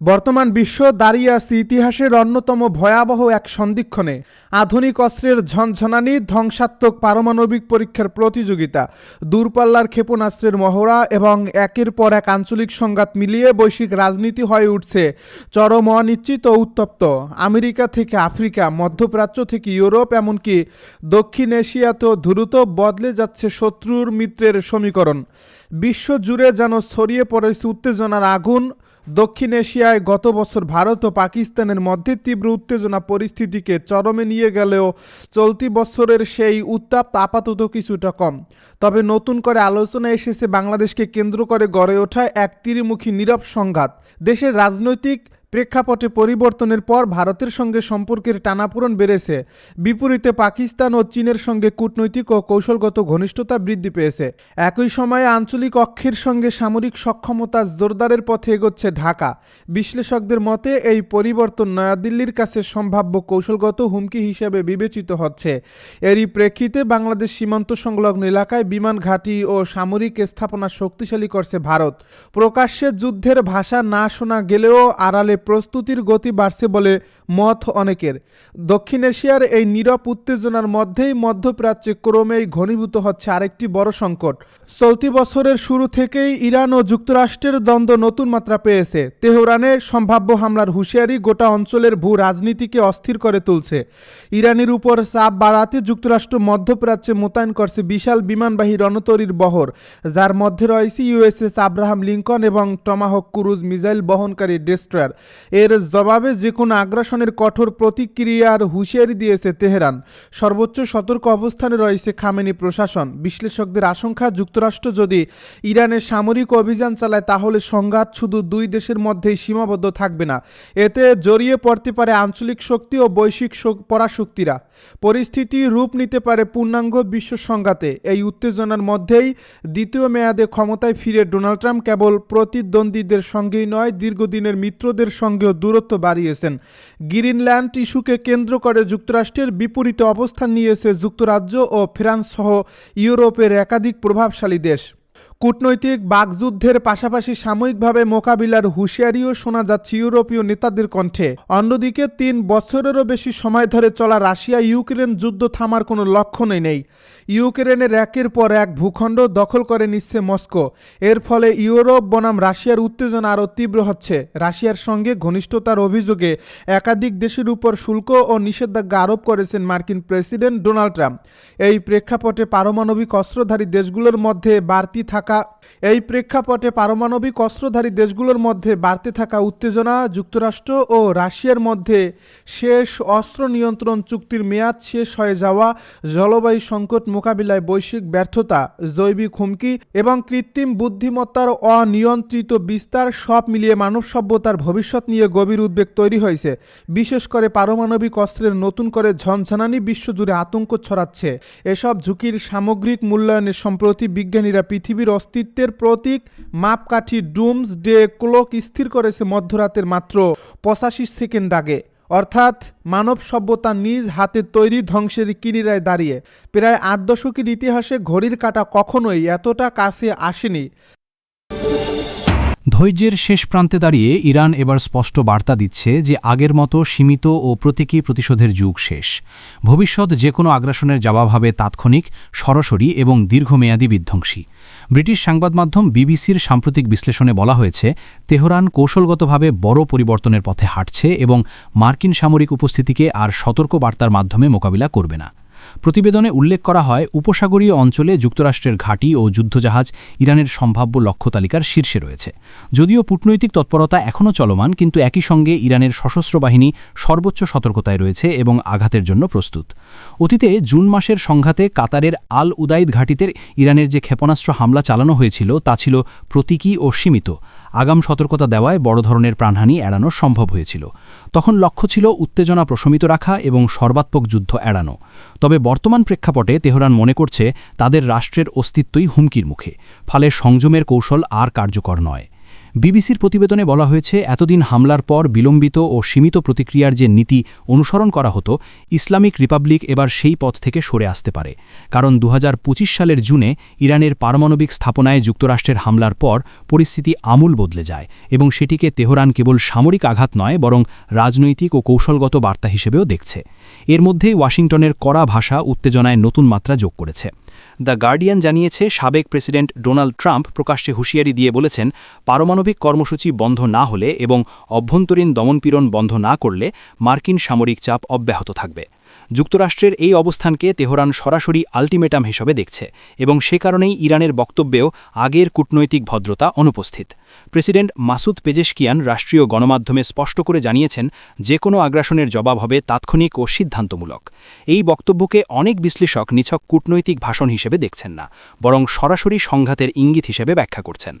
বর্তমান বিশ্ব দাঁড়িয়ে আছে ইতিহাসের অন্যতম ভয়াবহ এক সন্ধিক্ষণে। আধুনিক অস্ত্রের ঝনঝনানি, ধ্বংসাত্মক পারমাণবিক পরীক্ষার প্রতিযোগিতা, দূরপাল্লার ক্ষেপণাস্ত্রের মহড়া এবং একের পর এক আঞ্চলিক সংঘাত মিলিয়ে বৈশ্বিক রাজনীতি হয়ে উঠছে। চরম অনিশ্চিত ও উত্তপ্ত। আমেরিকা থেকে আফ্রিকা, মধ্যপ্রাচ্য থেকে ইউরোপ, এমনকি দক্ষিণ এশিয়াতেও দ্রুত বদলে যাচ্ছে শত্রুর মিত্রের সমীকরণ। বিশ্ব জুড়ে যেন ছড়িয়ে পড়েছে উত্তেজনার আগুন দক্ষিণ এশিয়ায় গত বছর ভারত ও পাকিস্তানের মধ্যে তীব্র উত্তেজনা পরিস্থিতিকে চরমে নিয়ে গেলেও চলতি বছরের সেই উত্তাপ আপাতত কিছুটা কম। তবে নতুন করে আলোচনা এসেছে বাংলাদেশকে কেন্দ্র করে গড়ে ওঠা এক ত্রিমুখী নীরব সংঘাত। দেশের রাজনৈতিক প্রেক্ষাপটে পরিবর্তনের পর ভারতের সঙ্গে সম্পর্কের টানাপোড়েন বেড়েছে। বিপরীতে পাকিস্তান ও চীনের সঙ্গে কূটনৈতিক ও কৌশলগত ঘনিষ্ঠতা বৃদ্ধি পেয়েছে। একই সময়ে আঞ্চলিক অক্ষের সঙ্গে সামরিক সক্ষমতা জোরদারের পথে এগোচ্ছে ঢাকা। বিশ্লেষকদের মতে, এই পরিবর্তন নয়াদিল্লির কাছে সম্ভাব্য কৌশলগত হুমকি হিসেবে বিবেচিত হচ্ছে। এরই প্রেক্ষিতে বাংলাদেশ সীমান্ত সংলগ্ন এলাকায় বিমান ঘাঁটি ও সামরিক স্থাপনা শক্তিশালী করছে ভারত। প্রকাশ্যে যুদ্ধের ভাষা না শোনা গেলেও আড়ালে প্রস্তুতির গতি বাড়ছে বলে মত অনেকের। দক্ষিণ এশিয়ার এই নীরব উত্তেজনার মধ্যেই মধ্যপ্রাচ্যে ক্রমেই ঘনীভূত হচ্ছে আরেকটি বড় সংকট। চলতি বছরের শুরু থেকেই ইরান ও যুক্তরাষ্ট্রের দ্বন্দ্ব নতুন মাত্রা পেয়েছে। তেহরানে সম্ভাব্য হামলার হুঁশিয়ারি গোটা অঞ্চলের ভূ রাজনীতিকে অস্থির করে তুলছে। ইরানের উপর চাপ বাড়াতে যুক্তরাষ্ট্র মধ্যপ্রাচ্যে মোতায়েন করছে বিশাল বিমানবাহী রণতরীর বহর, যার মধ্যে রয়েছে ইউএসএস আব্রাহাম লিঙ্কন এবং টমাহক ক্রুজ মিসাইল বহনকারী ডেস্ট্রয়ার। এর জবাবে যে কোনো আগ্রাসনের কঠোর প্রতিক্রিয়ার হুঁশিয়ারি দিয়েছে তেহরান। সর্বোচ্চ সতর্ক অবস্থানে রয়েছে খামেনি প্রশাসন। বিশ্লেষকদের আশঙ্কা, যুক্তরাষ্ট্র যদি ইরানের সামরিক অভিযান চালায়, তাহলে সংঘাত শুধু দুই দেশের মধ্যেই সীমাবদ্ধ থাকবে না। এতে জড়িয়ে পড়তে পারে আঞ্চলিক শক্তি ও বৈশ্বিক পরাশক্তিরা। পরিস্থিতি রূপ নিতে পারে পূর্ণাঙ্গ বিশ্ব সংঘাতে। এই উত্তেজনার মধ্যেই দ্বিতীয় মেয়াদে ক্ষমতায় ফিরে ডোনাল্ড ট্রাম্প কেবল প্রতিদ্বন্দ্বীদের সঙ্গেই নয়, দীর্ঘদিনের মিত্রদের সঙ্গেও দূরত্ব বাড়িয়েছেন। গ্রিনল্যান্ড ইস্যুকে কেন্দ্র করে যুক্তরাষ্ট্রের বিপরীতে অবস্থান নিয়েছে যুক্তরাজ্য ও ফ্রান্স সহ ইউরোপের একাধিক প্রভাবশালী দেশ। কূটনৈতিক বাকযুদ্ধের পাশাপাশি সাময়িকভাবে মোকাবিলার হুঁশিয়ারিও শোনা যাচ্ছে ইউরোপীয় নেতাদের কণ্ঠে। অন্যদিকে তিন বছরেরও বেশি সময় ধরে চলা রাশিয়া ইউক্রেন যুদ্ধ থামার কোনো লক্ষণই নেই। ইউক্রেনের একের পর এক ভূখণ্ড দখল করে নিচ্ছে মস্কো। এর ফলে ইউরোপ বনাম রাশিয়ার উত্তেজনা আরও তীব্র হচ্ছে। রাশিয়ার সঙ্গে ঘনিষ্ঠতার অভিযোগে একাধিক দেশের উপর শুল্ক ও নিষেধাজ্ঞা আরোপ করেছেন মার্কিন প্রেসিডেন্ট ডোনাল্ড ট্রাম্প। এই প্রেক্ষাপটে পারমাণবিক অস্ত্রধারী দেশগুলোর মধ্যে বাড়তি থাকা এই প্রেক্ষাপটে পারমাণবিক অস্ত্রধারী দেশগুলোর মধ্যে বাড়তে থাকা উত্তেজনা, যুক্তরাষ্ট্র ও রাশিয়ার মধ্যে শেষ অস্ত্র নিয়ন্ত্রণ চুক্তির মেয়াদ শেষ হয়ে যাওয়া, জলবায়ু সংকট মোকাবিলায় বৈশ্বিক ব্যর্থতা, জৈবিক হুমকি এবং কৃত্রিম বুদ্ধিমত্তার অনিয়ন্ত্রিত বিস্তার সব মিলিয়ে মানব সভ্যতার ভবিষ্যৎ নিয়ে গভীর উদ্বেগ তৈরি হয়েছে। বিশেষ করে পারমাণবিক অস্ত্রের নতুন করে ঝনঝনানি বিশ্বজুড়ে আতঙ্ক ছড়াচ্ছে। এসব ঝুঁকির সামগ্রিক মূল্যায়নে সম্প্রতি বিজ্ঞানীরা পৃথিবীর অস্তিত্বের প্রতীক, মাপকাঠি ডুমস ডে ক্লোক স্থির করেছে মধ্যরাতের মাত্র পঁচাশি সেকেন্ড আগে। অর্থাৎ মানব সভ্যতা নিজ হাতে তৈরি ধ্বংসের কিনিরায় দাঁড়িয়ে। প্রায় আট দশকের ইতিহাসে ঘড়ির কাঁটা কখনোই এতটা কাছে আসেনি। ধৈর্যের শেষ প্রান্তে দাঁড়িয়ে ইরান এবার স্পষ্ট বার্তা দিচ্ছে যে আগের মতো সীমিত ও প্রতীকী প্রতিশোধের যুগ শেষ। ভবিষ্যৎ যে কোনো আগ্রাসনের জবাব হবে তাৎক্ষণিক, সরাসরি এবং দীর্ঘমেয়াদী বিধ্বংসী। ব্রিটিশ সংবাদ মাধ্যম বিবিসির সাম্প্রতিক বিশ্লেষণে বলা হয়েছে, তেহরান কৌশলগতভাবে বড় পরিবর্তনের পথে হাঁটছে এবং মার্কিন সামরিক উপস্থিতিকে আর সতর্ক বার্তার মাধ্যমে মোকাবিলা করবে না। প্রতিবেদনে উল্লেখ করা হয়, উপসাগরীয় অঞ্চলে যুক্তরাষ্ট্রের ঘাঁটি ও যুদ্ধজাহাজ ইরানের সম্ভাব্য লক্ষ্য তালিকার শীর্ষে রয়েছে। যদিও কূটনৈতিক তৎপরতা এখনও চলমান, কিন্তু একই সঙ্গে ইরানের সশস্ত্র বাহিনী সর্বোচ্চ সতর্কতায় রয়েছে এবং আঘাতের জন্য প্রস্তুত। অতীতে জুন মাসের সংঘাতে কাতারের আল উদাইদ ঘাঁটিতে ইরানের যে ক্ষেপণাস্ত্র হামলা চালানো হয়েছিল, তা ছিল প্রতীকী ও সীমিত। আগাম সতর্কতা দেওয়ায় বড় ধরনের প্রাণহানি এড়ানো সম্ভব হয়েছিল। তখন লক্ষ্য ছিল উত্তেজনা প্রশমিত রাখা এবং সর্বাত্মক যুদ্ধ এড়ানো। তবে বর্তমান প্রেক্ষাপটে তেহরান মনে করছে তাদের রাষ্ট্রের অস্তিত্বই হুমকির মুখে, ফলে সংযমের কৌশল আর কার্যকর নয়। বিবিসির প্রতিবেদনে বলা হয়েছে, এতদিন হামলার পর বিলম্বিত ও সীমিত প্রতিক্রিয়ার যে নীতি অনুসরণ করা হতো, ইসলামিক রিপাবলিক এবার সেই পথ থেকে সরে আসতে পারে। কারণ দু হাজার পঁচিশ সালের জুনে ইরানের পারমাণবিক স্থাপনায় যুক্তরাষ্ট্রের হামলার পর পরিস্থিতি আমূল বদলে যায় এবং সেটিকে তেহরান কেবল সামরিক আঘাত নয়, বরং রাজনৈতিক ও কৌশলগত বার্তা হিসেবেও দেখছে। এর মধ্যেই ওয়াশিংটনের কড়া ভাষা উত্তেজনায় নতুন মাত্রা যোগ করেছে। দ্য গার্ডিয়ান জানিয়েছে, সাবেক প্রেসিডেন্ট ডোনাল্ড ট্রাম্প প্রকাশ্যে হুঁশিয়ারি দিয়ে বলেছেন, পারমাণবিক কর্মসূচি বন্ধ না হলে এবং অভ্যন্তরীণ দমনপীড়ন বন্ধ না করলে মার্কিন সামরিক চাপ অব্যাহত থাকবে। যুক্তরাষ্ট্রের এই অবস্থানকে তেহরান সরাসরি আল্টিমেটাম হিসেবে দেখছে এবং সে কারণেই ইরানের বক্তব্যেও আগের কূটনৈতিক ভদ্রতা অনুপস্থিত। প্রেসিডেন্ট মাসুদ পেজেশকিয়ান রাষ্ট্রীয় গণমাধ্যমে স্পষ্ট করে জানিয়েছেন যে কোনো আগ্রাসনের জবাব হবে তাৎক্ষণিক ও সিদ্ধান্তমূলক। এই বক্তব্যকে অনেক বিশ্লেষক নিছক কূটনৈতিক ভাষণ হিসেবে দেখছেন না, বরং সরাসরি সংঘাতের ইঙ্গিত হিসেবে ব্যাখ্যা করছেন।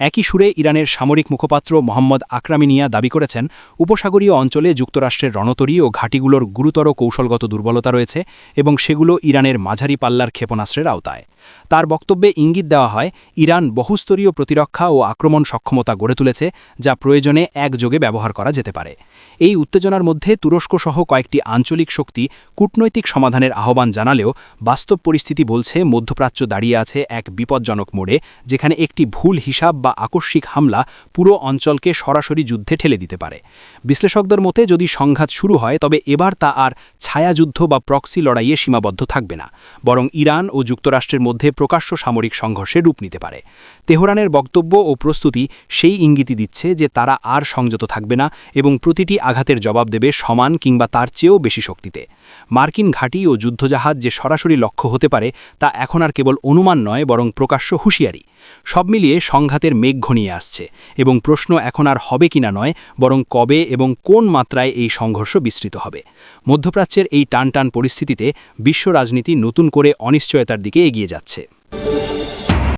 একই সুরে ইরানের সামরিক মুখপাত্র মোহাম্মদ আকরামিনিয়া দাবি করেছেন, উপসাগরীয় অঞ্চলে যুক্তরাষ্ট্রের রণতরী ও ঘাঁটিগুলোর গুরুতর কৌশলগত দুর্বলতা রয়েছে এবং সেগুলো ইরানের মাঝারি পাল্লার ক্ষেপণাস্ত্রের আওতায়। তার বক্তব্যে ইঙ্গিত দেওয়া হয়, ইরান বহুস্তরীয় প্রতিরক্ষা ও আক্রমণ সক্ষমতা গড়ে তুলেছে, যা প্রয়োজনে একযোগে ব্যবহার করা যেতে পারে। এই উত্তেজনার মধ্যে তুরস্ক সহ কয়েকটি আঞ্চলিক শক্তি কূটনৈতিক সমাধানের আহ্বান জানালেও বাস্তব পরিস্থিতি বলছে মধ্যপ্রাচ্য দাঁড়িয়ে আছে এক বিপজ্জনক মোড়ে, যেখানে একটি ভুল হিসাব বা আকস্মিক হামলা পুরো অঞ্চলকে সরাসরি যুদ্ধে ঠেলে দিতে পারে। বিশ্লেষকদের মতে, যদি সংঘাত শুরু হয়, তবে এবার তা আর ছায়াযুদ্ধ বা প্রক্সি লড়াইয়ে সীমাবদ্ধ থাকবে না। বরং ইরান ও যুক্তরাষ্ট্রের প্রকাশ্য সামরিক সংঘর্ষে রূপ নিতে পারে। তেহরানের বক্তব্য ও প্রস্তুতি সেই ইঙ্গিতই দিচ্ছে যে তারা আর সংযত থাকবে না এবং প্রতিটি আঘাতের জবাব দেবে সমান কিংবা তার চেয়েও বেশি শক্তিতে। মার্কিন ঘাঁটি ও যুদ্ধজাহাজ যে সরাসরি লক্ষ্য হতে পারে, তা এখন আর কেবল অনুমান নয়, বরং প্রকাশ্য হুঁশিয়ারি। সব মিলিয়ে সংঘাতের মেঘ ঘনিয়ে আসছে, এবং প্রশ্ন এখন আর হবে কিনা নয়, বরং কবে এবং কোন মাত্রায় এই সংঘর্ষ বিস্তৃত হবে। মধ্যপ্রাচ্যের এই টানটান পরিস্থিতিতে বিশ্ব রাজনীতি নতুন করে অনিশ্চয়তার দিকে এগিয়ে যাচ্ছে।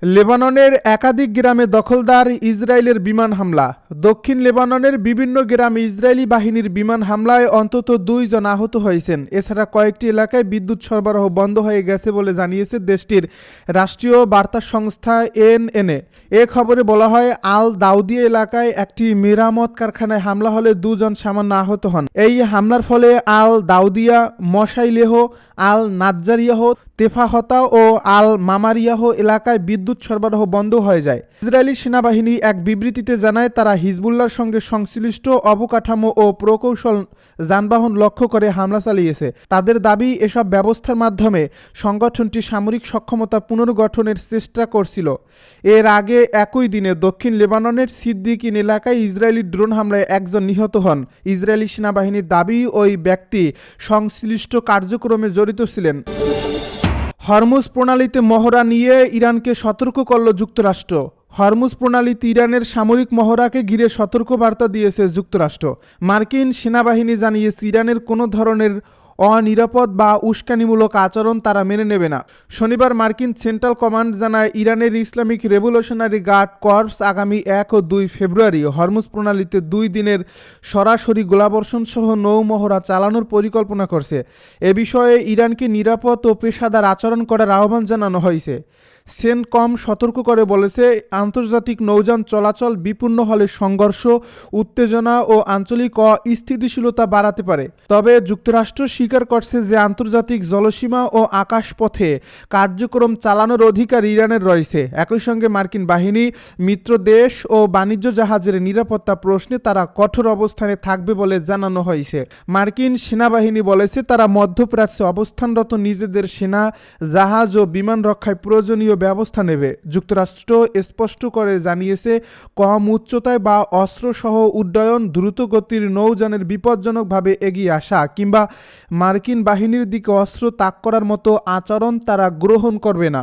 লেবাননের একাধিক গ্রামে দখলদার ইসরায়েলের বিমান হামলা। দক্ষিণ লেবাননের বিভিন্ন গ্রামে ইসরায়েলি বাহিনীর বিমান হামলায় অন্তত দুইজন আহত হয়েছেন। এছাড়া কয়েকটি এলাকায় বিদ্যুৎ সরবরাহ বন্ধ হয়ে গেছে বলে জানিয়েছে দেশটির রাষ্ট্রীয় বার্তা সংস্থা এনএনএ। এ খবরে বলা হয়, আল দাউদিয়া এলাকায় একটি মেরামত কারখানায় হামলা হলে দুজন সামান্য আহত হন। এই হামলার ফলে আল দাউদিয়া, মশাইলেহ, আল নাজ্জারিয়াহ তেফাহতা ও আল মামারিয়াহ এলাকায় বিদ্যুৎ সরবরাহ বন্ধ হয়ে যায়। ইসরায়েলি সেনাবাহিনী এক বিবৃতিতে জানায়, তারা হিজবুল্লার সঙ্গে সংশ্লিষ্ট অবকাঠামো ও প্রকৌশল যানবাহন লক্ষ্য করে হামলা চালিয়েছে। তাদের দাবি, এসব ব্যবস্থার মাধ্যমে সংগঠনটি সামরিক সক্ষমতা পুনর্গঠনের চেষ্টা করছিল। এর আগে একই দিনে দক্ষিণ লেবাননের সিদ্দিকিন এলাকায় ইসরায়েলি ড্রোন হামলায় একজন নিহত হন। ইসরায়েলি সেনাবাহিনীর দাবি, ওই ব্যক্তি সংশ্লিষ্ট কার্যক্রমে জড়িত ছিলেন। হরমুজ প্রণালীতে মহড়া নিয়ে ইরানকে সতর্ক করল যুক্তরাষ্ট্র। হরমুজ প্রণালীতে ইরানের সামরিক মহড়াকে ঘিরে সতর্কবার্তা দিয়েছে যুক্তরাষ্ট্র। মার্কিন সেনাবাহিনী জানিয়েছে, ইরানের কোনো ধরনের অনিরাপদ বা উস্কানিমূলক আচরণ তারা মেনে নেবে না। শনিবার মার্কিন সেন্ট্রাল কমান্ড জানায়, ইরানের ইসলামিক রেভলিউশনারি গার্ড কর্পস আগামী এক ও দুই ফেব্রুয়ারি হরমুজ প্রণালীতে দুই দিনের সরাসরি গোলাবর্ষণ সহ নৌমহড়া চালানোর পরিকল্পনা করছে। এ বিষয়ে ইরানকে নিরাপদ ও পেশাদার আচরণ করার আহ্বান জানানো হয়েছে। সেনকম সতর্ক করে বলেছে, আন্তর্জাতিক নৌযান চলাচল বিপন্ন হলে সংঘর্ষ, উত্তেজনা ও আঞ্চলিক অস্থিতিশীলতা বাড়াতে পারে। তবে যুক্তরাষ্ট্র স্বীকার করছে যে আন্তর্জাতিক জলসীমা ও আকাশপথে কার্যক্রম চালানোর অধিকার ইরানের রয়েছে। একই সঙ্গে মার্কিন বাহিনী, মিত্র দেশ ও বাণিজ্য জাহাজের নিরাপত্তা প্রশ্নে তারা কঠোর অবস্থানে থাকবে বলে জানানো হয়েছে। মার্কিন সেনাবাহিনী বলেছে, তারা মধ্যপ্রাচ্যে অবস্থানরত নিজেদের সেনা, জাহাজ ও বিমান রক্ষায় প্রয়োজনীয় ব্যবস্থা নেবে। যুক্তরাষ্ট্র স্পষ্ট করে জানিয়েছে, কম উচ্চতায় বা অস্ত্রসহ উড্ডয়ন দ্রুতগতির নৌযানের বিপজ্জনকভাবে এগিয়ে আসা কিংবা মার্কিন বাহিনীর দিকে অস্ত্র তাক করার মতো আচরণ তারা গ্রহণ করবে না।